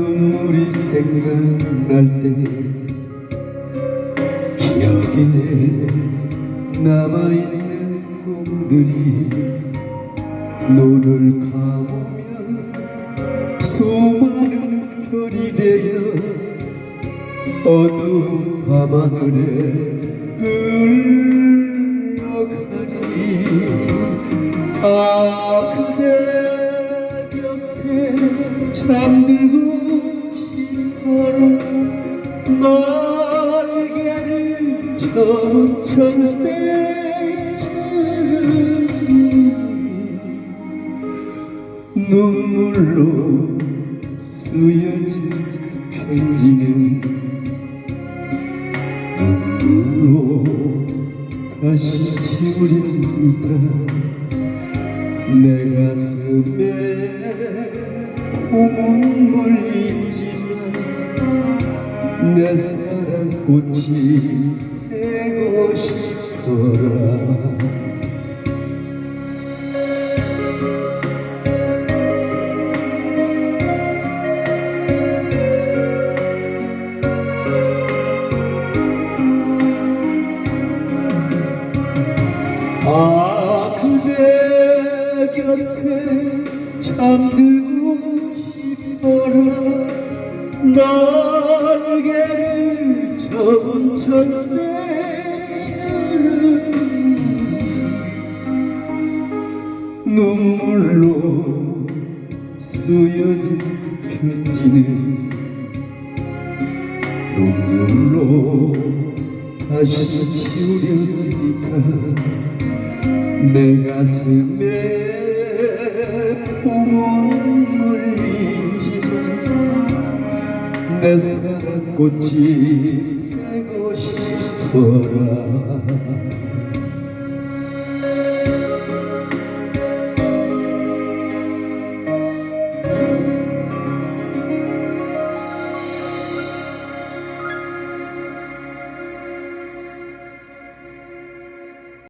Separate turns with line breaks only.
눈물이 생각날 때 기억에 남아있는 꿈들이 눈을 감으면 수많은 별이 되어 어두운 밤하늘에 흘러가리 아 그대 곁에 잠들고 날개를 천천히 눈물로 쓰여진 그 편지는 눈물로 다시 지우렵니다. 내 가슴에 봄은 물리지만 내 사랑 꽃이 되고 싶어라 아 그대 곁에 잠들고 싶어라 날개를 접은 철새처럼 눈물로 쓰여진 그 편지는 눈물로 다시 지우려니까 내 가슴에 봄은 내 사랑 꽃이 되고 싶어라